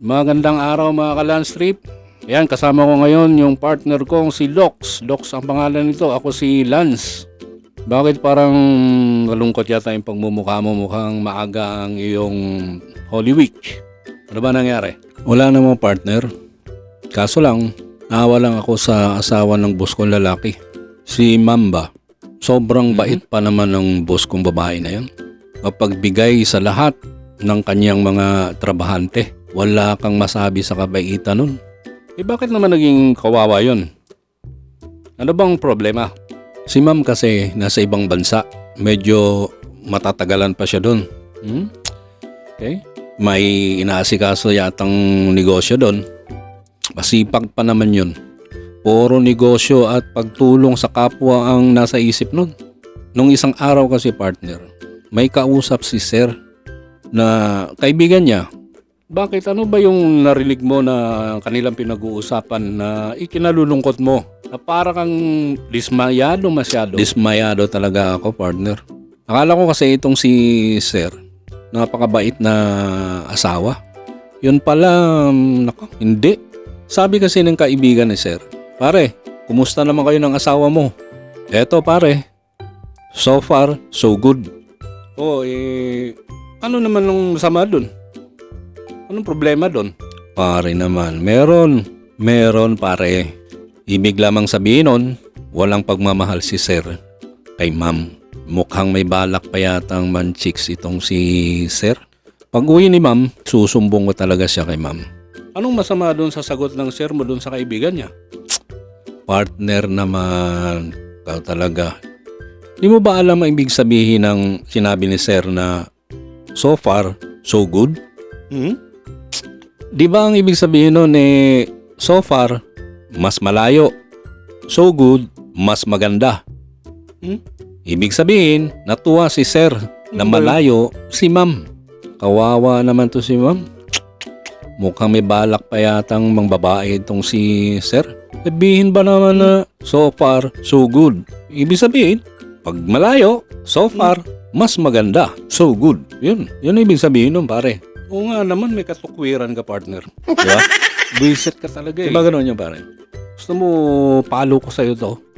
Magandang araw mga ka-Landstrip. Yan, kasama ko ngayon yung partner kong si Lox. Lox ang pangalan nito. Ako si Lance. Bakit parang nalungkot yata yung pagmumukha mo mukhang maaga ang iyong Holy Week? Ano ba nangyari? Wala namang partner. Kaso lang, naawa lang ako sa asawa ng boss kong lalaki. Si Mamba. Sobrang bait pa naman ng boss kong babae na yun. Mapagbigay sa lahat ng kanyang mga trabahante. Wala kang masabi sa kabaitan nun. Eh bakit naman naging kawawa yun? Ano bang problema? Si ma'am kasi nasa ibang bansa. Medyo matatagalan pa siya doon. Hmm? Okay. May inaasikaso yatang negosyo doon. Masipag pa naman yun. Puro negosyo at pagtulong sa kapwa ang nasa isip nun. Nung isang araw kasi partner, may kausap si sir na kaibigan niya. Bakit ano ba yung narinig mo na kanilang pinag-uusapan na ikinalulungkot mo? Na para kang dismayado masyado. Dismayado talaga ako, partner. Akala ko kasi itong si Sir, napakabait na asawa. Yun pala, um, nako, hindi. Sabi kasi ng kaibigan ni Sir, pare, kumusta naman kayo ng asawa mo? Eto pare, so far, so good. Oh, eh, ano naman nung masama dun? Anong problema doon? Pare naman, meron. Meron pare. Ibig lamang sabihin nun, walang pagmamahal si sir kay ma'am. Mukhang may balak pa yatang manchiks itong si sir. Pag uwi ni ma'am, susumbong ko talaga siya kay ma'am. Anong masama doon sa sagot ng sir mo doon sa kaibigan niya? Partner naman. Ikaw talaga. Di mo ba alam ang ibig sabihin ng sinabi ni sir na so far, so good? Hmm? Di ba ang ibig sabihin nun eh, so far, mas malayo. So good, mas maganda. Hmm? Ibig sabihin, natuwa si sir na malayo si ma'am. Kawawa naman to si ma'am. Mukhang may balak pa yatang mang babae itong si sir. Sabihin ba naman na so far, so good? Ibig sabihin, pag malayo, so far, mas maganda. So good. Yun. Yun ang ibig sabihin nun, pare. Oo nga naman, may katukwiran ka, partner. Di ba? Buisit ka talaga eh. Diba ganun yung pare? Gusto mo palo ko sa'yo to?